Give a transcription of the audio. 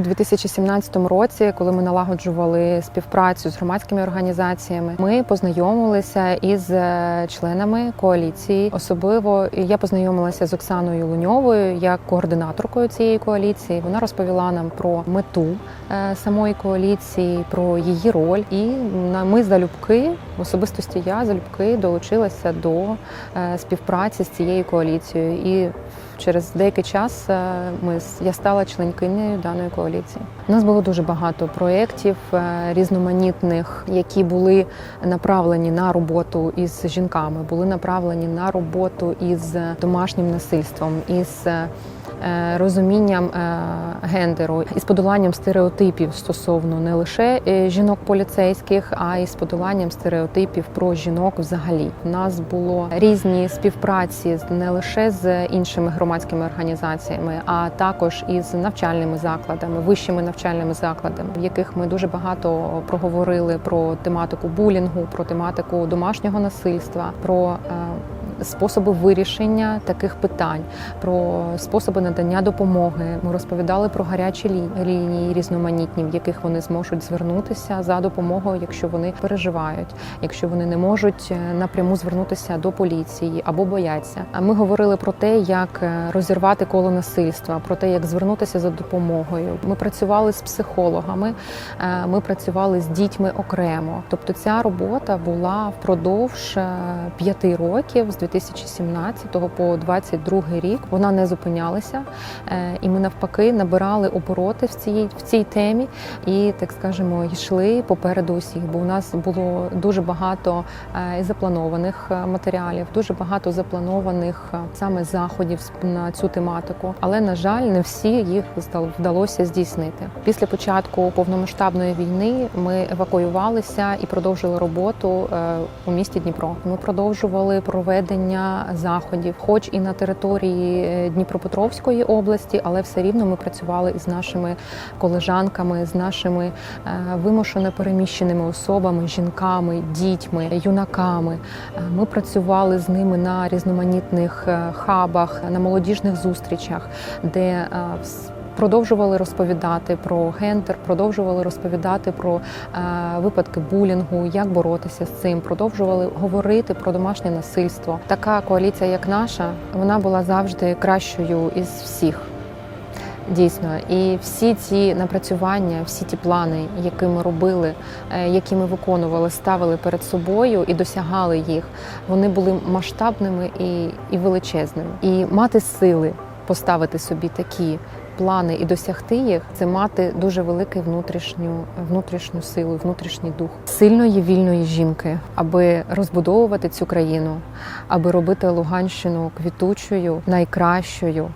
2017 році, коли ми налагоджували співпрацю з громадськими організаціями, ми познайомилися із е, членами коаліції. Особливо я познайомилася з Оксаною Луньовою як координаторкою цієї коаліції. Вона розповіла нам про мету е, самої коаліції, про її роль. І ми залюбки, особистості я залюбки долучилася до е, співпраці з цією коаліцією. І через деякий час е, ми я стала членкинею даної коаліції. У нас було дуже багато проєктів е, різноманітних, які були направлені на роботу із жінками, були направлені на роботу із домашнім насильством, із е, розумінням е, гендеру, із подоланням стереотипів стосовно не лише е, жінок поліцейських, а й з подоланням стереотипів про жінок взагалі. У нас було різні співпраці з- не лише з іншими громадськими організаціями, а також із навчальними закладами, вищими навчальними закладами, в яких ми дуже багато проговорили про тематику булінгу, про тематику домашнього насильства, про е, способи вирішення таких питань, про способи надання допомоги. Ми розповідали про гарячі лі- лінії різноманітні, в яких вони зможуть звернутися за допомогою, якщо вони переживають, якщо вони не можуть е, напряму звернутися до поліції або бояться. А ми говорили про те, як е, розірвати коло насильства, про те, як звернутися за допомогою. Ми працювали з психологами, е, ми працювали з дітьми окремо. Тобто ця робота була впродовж п'яти років з 2017 по 2022 рік. Вона не зупинялася, Е, і ми навпаки набирали обороти в цій в цій темі і, так скажемо, йшли попереду усіх. Бо у нас було дуже багато е, запланованих е, матеріалів, дуже багато запланованих саме заходів на цю тематику. Але на жаль, не всі їх вдалося здійснити. Після початку повномасштабної війни ми евакуювалися і продовжили роботу у місті Дніпро. Ми продовжували проведення заходів, хоч і на території е, Дніпропетровської області, але все рівно ми працювали із нашими колежанками, з нашими е, вимушено переміщеними особами, жінками, дітьми, юнаками. Е, Ми працювали з ними на різноманітних хабах, на молодіжних зустрічах, де Продовжували розповідати про гендер, продовжували розповідати про е, випадки булінгу, як боротися з цим. Продовжували говорити про домашнє насильство. Така коаліція, як наша, вона була завжди кращою із всіх. Дійсно, і всі ці напрацювання, всі ті плани, які ми робили, е, які ми виконували, ставили перед собою і досягали їх, вони були масштабними і, і величезними. І мати сили поставити собі такі плани і досягти їх, це мати дуже велику внутрішню внутрішню силу, внутрішній дух сильної вільної жінки, аби розбудовувати цю країну, аби робити Луганщину квітучою, найкращою.